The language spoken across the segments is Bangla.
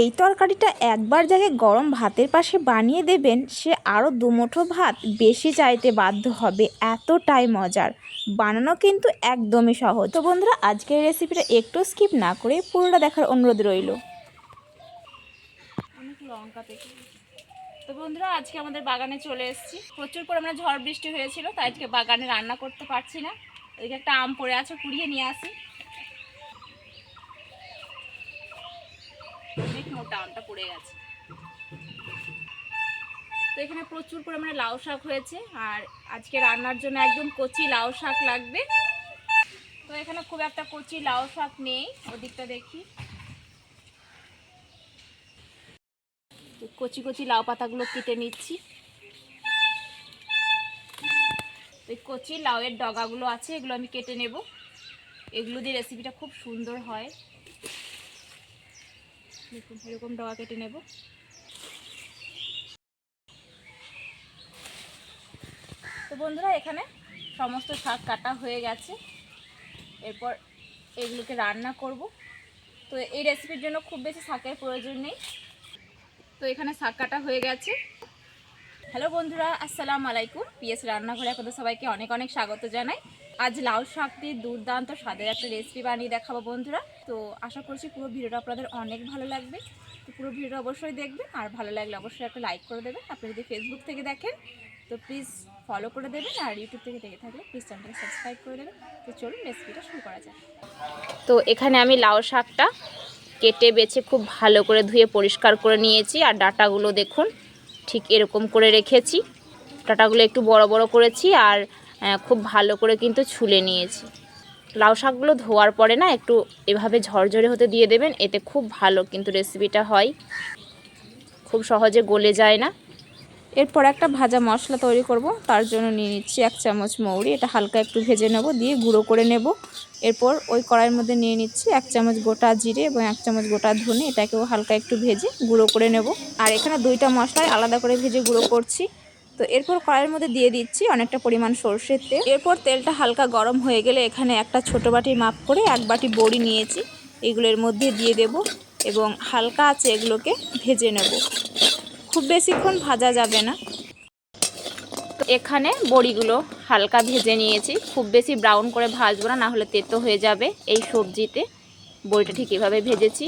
এই তরকারিটা একবার যাকে গরম ভাতের পাশে বানিয়ে দেবেন, সে আরও দুমুঠো ভাত বেশি চাইতে বাধ্য হবে। এতটাই মজার। বানানো কিন্তু একদমই সহজ। তো বন্ধুরা, আজকের রেসিপিটা একটু স্কিপ না করে পুরোটা দেখার অনুরোধ রইল। তো বন্ধুরা, আজকে আমাদের বাগানে চলে এসেছি। প্রচুর পরিমাণে ঝড় বৃষ্টি হয়েছিল, তাই আজকে বাগানে রান্না করতে পারছি না। ওইদিকে একটা আম পড়ে আছে, কুড়িয়ে নিয়ে আসি। অনেক মোটা পড়ে গেছে। তো এখানে প্রচুর পরিমাণে লাউ শাক হয়েছে আর আজকে রান্নার জন্য একদম কচি লাউ শাক লাগবে। তো এখানে খুব একটা কচি লাউ শাক নেই, ওদিকটা দেখি। কচি কচি লাউ পাতাগুলো কেটে নিচ্ছি। এই কচি লাউয়ের ডগাগুলো আছে, এগুলো আমি কেটে নেব। এগুলো দিয়ে রেসিপিটা খুব সুন্দর হয়। এরকম ডগা কেটে নেব। তো বন্ধুরা, এখানে সমস্ত শাক কাটা হয়ে গেছে। এরপর এগুলোকে রান্না করব। তো এই রেসিপির জন্য খুব বেশি শাকের প্রয়োজন নেই। তো এখানে শাক কাটা হয়ে গেছে। হ্যালো বন্ধুরা, আসসালামু আলাইকুম। পিএস রান্নাঘরে আপনাদের সবাইকে অনেক অনেক স্বাগত জানাই। আজ লাউ শাক দিয়ে দুর্দান্ত স্বাদের একটা রেসিপি বানিয়ে দেখাবো বন্ধুরা। তো আশা করছি পুরো ভিডিওটা আপনাদের অনেক ভালো লাগবে। তো পুরো ভিডিওটা অবশ্যই দেখবেন, আর ভালো লাগলে অবশ্যই একটা লাইক করে দেবেন। আপনি যদি ফেসবুক থেকে দেখেন, তো প্লিজ ফলো করে দেবেন, আর ইউটিউব থেকে দেখে থাকলে প্লিজ চ্যানেলটা সাবস্ক্রাইব করে দেবেন। তো চলুন রেসিপিটা শুরু করা যাক। তো এখানে আমি লাউ শাকটা কেটে, বেছে, খুব ভালো করে ধুয়ে পরিষ্কার করে নিয়েছি। আর ডাটাগুলো দেখুন, ঠিক এরকম করে রেখেছি। ডাটাগুলো একটু বড় বড় করেছি, আর খুব ভালো করে কিন্তু ছুলে নিয়েছি। লাউ শাকগুলো ধোয়ার পরে না একটু এভাবে ঝরঝরে হতে দিয়ে দেবেন, এতে খুব ভালো কিন্তু রেসিপিটা হয়। খুব সহজে গলে যায় না। এরপর একটা ভাজা মশলা তৈরি করব, তার জন্য নিয়ে নিচ্ছি এক চামচ মৌরি, এটা হালকা একটু ভেজে নেব, দিয়ে গুঁড়ো করে নেব। এরপর ওই কড়াইয়ের মধ্যে নিয়ে নিচ্ছি এক চামচ গোটা জিরে এবং এক চামচ গোটা ধনে, এটাকেও হালকা একটু ভেজে গুঁড়ো করে নেব। আর এখানে দুইটা মশলায় আলাদা করে ভেজে গুঁড়ো করছি। তো এরপর কড়াইয়ের মধ্যে দিয়ে দিচ্ছি অনেকটা পরিমাণ সর্ষের তেল। এরপর তেলটা হালকা গরম হয়ে গেলে এখানে একটা ছোট বাটির মাপ করে এক বাটি বড়ি নিয়েছি। এগুলোর মধ্যে দিয়ে দেব এবং হালকা আছে এগুলোকে ভেজে নেব। খুব বেশিক্ষণ ভাজা যাবে না। এখানে বড়িগুলো হালকা ভেজে নিয়েছি। খুব বেশি ব্রাউন করে ভাজবো না, নাহলে তেতো হয়ে যাবে এই সবজিতে। বড়িটা ঠিক এভাবে ভেজেছি।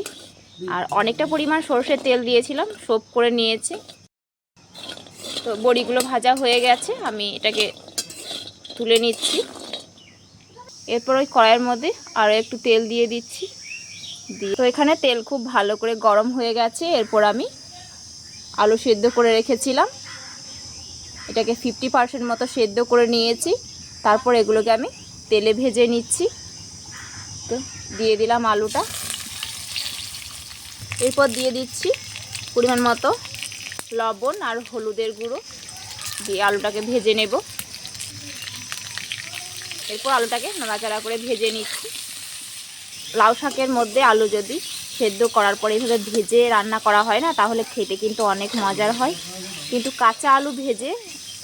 আর অনেকটা পরিমাণ সর্ষের তেল দিয়েছিলাম সোপ করে নিয়েছি। তো বড়িগুলো ভাজা হয়ে গেছে, আমি এটাকে তুলে নিচ্ছি। এরপর ওই কড়াইয়ের মধ্যে আরও একটু তেল দিয়ে দিচ্ছি। দিয়ে তো এখানে তেল খুব ভালো করে গরম হয়ে গেছে, এরপর আমি আলু সেদ্ধ করে রেখেছিলাম। এটাকে ফিফটি পার্সেন্ট মতো সেদ্ধ করে নিয়েছি, তারপর এগুলোকে আমি তেলে ভেজে নিচ্ছি। তো দিয়ে দিলাম আলুটা। এরপর দিয়ে দিচ্ছি পরিমাণ মতো লবণ আর হলুদের গুঁড়ো দিয়ে আলুটাকে ভেজে নেব। এরপর আলুটাকে নাড়াচাড়া করে ভেজে নিচ্ছি। লাউ শাকের মধ্যে আলু যদি সেদ্ধ করার পরে এইভাবে ভেজে রান্না করা হয় না, তাহলে খেতে কিন্তু অনেক মজার হয়। কিন্তু কাঁচা আলু ভেজে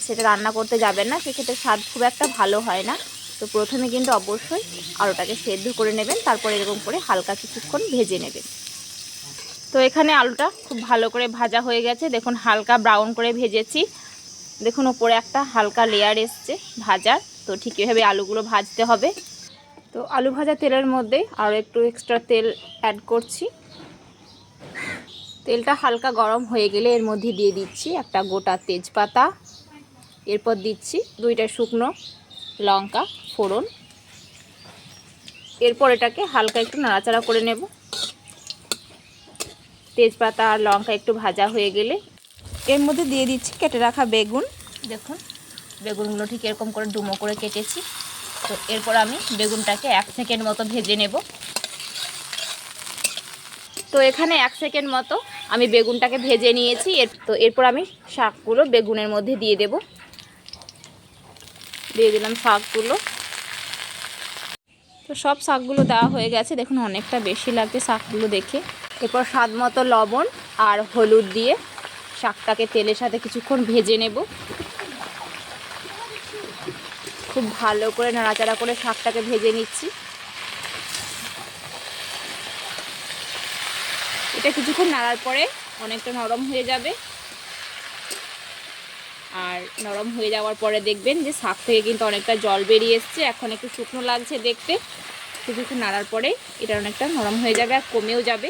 সেটা রান্না করতে যাবেন না, সেক্ষেত্রে স্বাদ খুব একটা ভালো হয় না। তো প্রথমে কিন্তু অবশ্যই আলুটাকে সেদ্ধ করে নেবেন, তারপর এরকম করে হালকা কিছুক্ষণ ভেজে নেবেন। তো এখানে আলুটা খুব ভালো করে ভাজা হয়ে গেছে। দেখুন, হালকা ব্রাউন করে ভেজেছি। দেখুন, ওপরে একটা হালকা লেয়ার এসছে ভাজার। তো ঠিক এভাবে আলুগুলো ভাজতে হবে। তো আলু ভাজা তেলের মধ্যে আরও একটু এক্সট্রা তেল অ্যাড করছি। তেলটা হালকা গরম হয়ে গেলে এর মধ্যে দিয়ে দিচ্ছি একটা গোটা তেজপাতা। এরপর দিচ্ছি দুইটা শুকনো লঙ্কা ফোড়ন। এরপর এটাকে হালকা একটু নাড়াচাড়া করে নেব। তেজপাতা আর লঙ্কা একটু ভাজা হয়ে গেলে এর মধ্যে দিয়ে দিচ্ছি কেটে রাখা বেগুন। দেখুন, বেগুনগুলো ঠিক এরকম করে ডুমো করে কেটেছি। তো এরপর আমি বেগুনটাকে এক সেকেন্ড মতো ভেজে নেব। তো এখানে এক সেকেন্ড মতো আমি বেগুনটাকে ভেজে নিয়েছি। তো এরপর আমি শাকগুলো বেগুনের মধ্যে দিয়ে দেব। দিয়ে দিলাম শাকগুলো। তো সব শাকগুলো দেওয়া হয়ে গেছে। দেখুন, অনেকটা বেশি লাগছে শাকগুলো দেখে। এরপর স্বাদ মতো লবণ আর হলুদ দিয়ে শাকটাকে তেলের সাথে কিছুক্ষণ ভেজে নেব। খুব ভালো করে নাড়াচাড়া করে শাকটাকে ভেজে নিচ্ছি। এটা কিছুক্ষণ নাড়ার পরে অনেকটা নরম হয়ে যাবে। আর নরম হয়ে যাওয়ার পরে দেখবেন যে শাক থেকে কিন্তু অনেকটা জল বেরিয়ে এসছে। এখন একটু শুকনো লাগছে দেখতে। কিছুক্ষণ নাড়ার পরে এটা অনেকটা নরম হয়ে যাবে আর কমেও যাবে।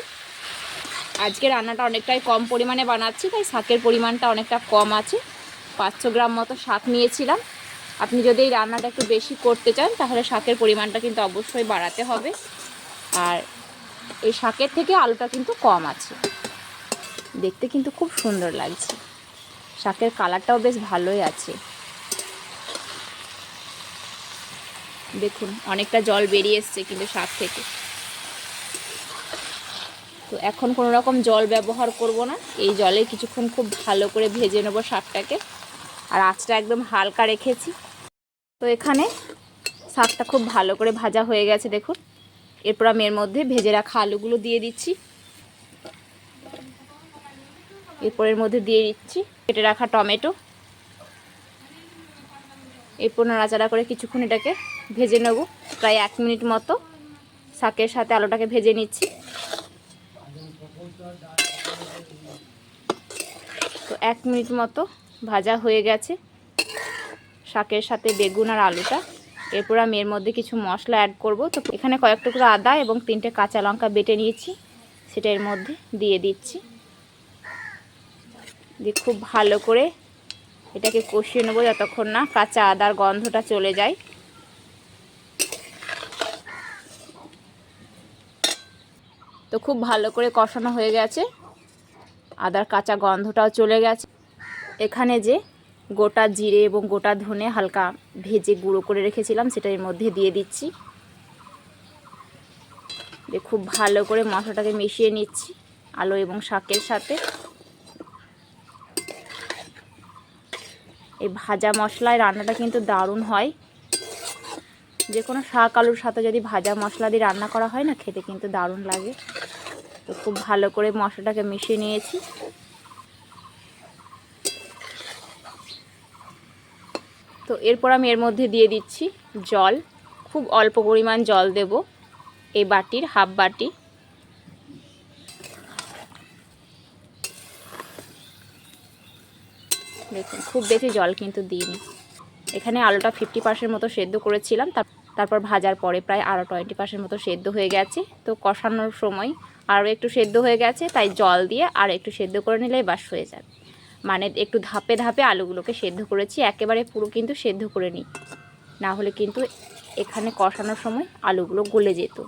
আজকে রান্নাটা অনেকটাই কম পরিমাণে বানাচ্ছি, তাই শাকের পরিমাণটা অনেকটা কম আছে। পাঁচশো গ্রাম মতো শাক নিয়েছিলাম। আপনি যদি এই রান্নাটা একটু বেশি করতে চান, তাহলে শাকের পরিমাণটা কিন্তু অবশ্যই বাড়াতে হবে। আর এই শাকের থেকে আলুটা কিন্তু কম আছে। দেখতে কিন্তু খুব সুন্দর লাগছে। শাকের কালারটাও বেশ ভালোই আছে। দেখুন, অনেকটা জল বেরিয়ে এসছে কিন্তু শাক থেকে। তো এখন কোনো রকম জল ব্যবহার করব না। এই জলে কিছুক্ষণ খুব ভালো করে ভেজে নেব শাকটাকে আর আঁচটা একদম হালকা রেখেছি। তো এখানে শাকটা খুব ভালো করে ভাজা হয়ে গেছে, দেখুন। এরপর আমি এর মধ্যে ভেজে রাখা আলুগুলো দিয়ে দিচ্ছি। এরপর এর মধ্যে দিয়ে দিচ্ছি কেটে রাখা টমেটো। এরপর নাড়াচাড়া করে কিছুক্ষণ এটাকে ভেজে নেব। প্রায় এক মিনিট মতো শাকের সাথে আলুটাকে ভেজে নিচ্ছি। এক মিনিট মতো ভাজা হয়ে গেছে। শাকের সাথে বেগুন আর আলুটা। এরপর আমি এর মধ্যে কিছু মশলা অ্যাড করব। তো এখানে কয়েক টুকরো আদা এবং তিনটে কাঁচা লঙ্কা বেটে নিয়েছি। সেটা এর মধ্যে দিয়ে দিচ্ছি। দিয়ে খুব ভালো করে এটাকে কষিয়ে নেব যতক্ষণ না কাঁচা আদার গন্ধটা চলে যায়। তো খুব ভালো করে কষানো হয়ে গেছে। আদার কাঁচা গন্ধটাও চলে গেছে। এখানে যে গোটা জিরে এবং গোটা ধনে হালকা ভেজে গুঁড়ো করে রেখেছিলাম, সেটা এর মধ্যে দিয়ে দিচ্ছি। খুব ভালো করে মশলাটাকে মিশিয়ে নিচ্ছি আলু এবং শাকের সাথে। এই ভাজা মশলায় রান্নাটা কিন্তু দারুণ হয়। যে কোনো শাক আলুর সাথে যদি ভাজা মশলা দিয়ে রান্না করা হয় না, খেতে কিন্তু দারুণ লাগে। তো খুব ভালো করে মশলাটাকে মিশিয়ে নিয়েছি। তো এরপর আমি এর মধ্যে দিয়ে দিচ্ছি জল। খুব অল্প পরিমাণ জল দেব এই বাটির, হাফ বাটি। দেখুন, খুব বেশি জল কিন্তু দিইনি। এখানে আলুটা ফিফটি পার্সেন্ট মতো সেদ্ধ করেছিলাম, তার- তারপর ভাজার পরে প্রায় আরও টোয়েন্টি পার্সেন্ট মতো সেদ্ধ হয়ে গেছে। তো কষানোর সময় আরও একটু সেদ্ধ হয়ে গেছে, তাই জল দিয়ে আর একটু সেদ্ধ করে নিলেই বাস হয়ে যাবে। মানে একটু ধাপে ধাপে আলুগুলোকে সেদ্ধ করেছি, একেবারে পুরো কিন্তু সেদ্ধ করে নিই। না হলে কিন্তু এখানে কষানোর সময় আলুগুলো গলে যেত।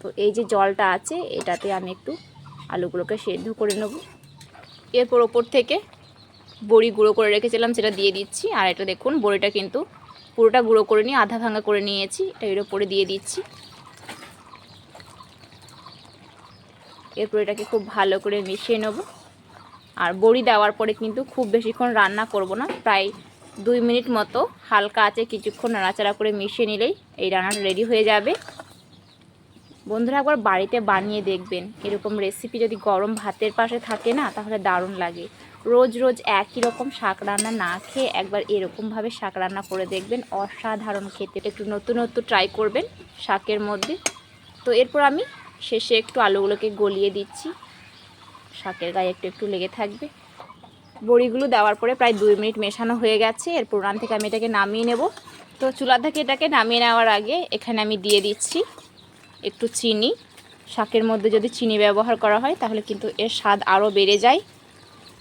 তো এই যে জলটা আছে, এটাতে আমি একটু আলুগুলোকে সেদ্ধ করে নেব। এরপর ওপর থেকে বড়ি গুঁড়ো করে রেখেছিলাম, সেটা দিয়ে দিচ্ছি। আর এটা দেখুন, বড়িটা কিন্তু পুরোটা গুঁড়ো করে নিয়ে, আধা ভাঙা করে নিয়েছি, এটা এর ওপরে দিয়ে দিচ্ছি। এরপর এটাকে খুব ভালো করে মিশিয়ে নেব। আর বড়ি দেওয়ার পরে কিন্তু খুব বেশিক্ষণ রান্না করব না, প্রায় দুই মিনিট মতো হালকা আছে কিছুক্ষণ নাড়াচাড়া করে মিশিয়ে নিলেই এই রান্নাটা রেডি হয়ে যাবে। বন্ধুরা একবার বাড়িতে বানিয়ে দেখবেন, এরকম রেসিপি যদি গরম ভাতের পাশে থাকে না, তাহলে দারুণ লাগে। রোজ রোজ একই রকম শাক রান্না না খেয়ে একবার এরকমভাবে শাক রান্না করে দেখবেন, অসাধারণ খেতে। একটু নতুনত্ব ট্রাই করবেন শাকের মধ্যে। তো এরপর আমি শেষে একটু আলুগুলোকে গলিয়ে দিচ্ছি। শাকের গায়ে একটু একটু লেগে থাকবে। বড়িগুলো দেওয়ার পরে প্রায় দুই মিনিট মেশানো হয়ে গেছে। এরপর রান থেকে আমি এটাকে নামিয়ে নেব। তো চুলা থেকে এটাকে নামিয়ে নেওয়ার আগে এখানে আমি দিয়ে দিচ্ছি একটু চিনি। শাকের মধ্যে যদি চিনি ব্যবহার করা হয়, তাহলে কিন্তু এর স্বাদ আরও বেড়ে যায়।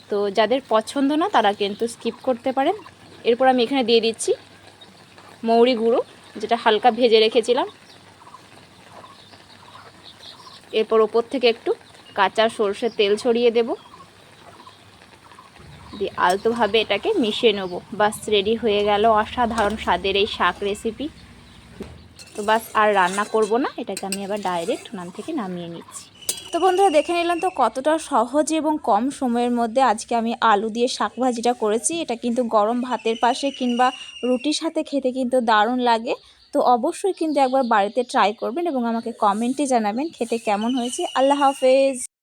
তো যাদের পছন্দ না, তারা কিন্তু স্কিপ করতে পারেন। এরপর আমি এখানে দিয়ে দিচ্ছি মৌরি গুঁড়ো, যেটা হালকা ভেজে রেখেছিলাম। এরপর ওপর থেকে একটু কাঁচা সর্ষের তেল ছড়িয়ে দেব। দিয়ে আলতোভাবে এটাকে মিশিয়ে নেব। বাস রেডি হয়ে গেল অসাধারণ স্বাদের এই শাক রেসিপি তো বাস আর রান্না করব না, এটাকে আমি আবার ডাইরেক্ট উনান থেকে নামিয়ে নিচ্ছি। তো বন্ধুরা, দেখে নিলাম তো কতটা সহজ এবং কম সময়ের মধ্যে আজকে আমি আলু দিয়ে শাক ভাজিটা করেছি। এটা কিন্তু গরম ভাতের পাশে কিংবা রুটির সাথে খেতে কিন্তু দারুণ লাগে। তো অবশ্যই কিন্তু একবার বাড়িতে ট্রাই করবেন এবং আমাকে কমেন্টে জানাবেন খেতে কেমন হয়েছে। আল্লাহ হাফেজ।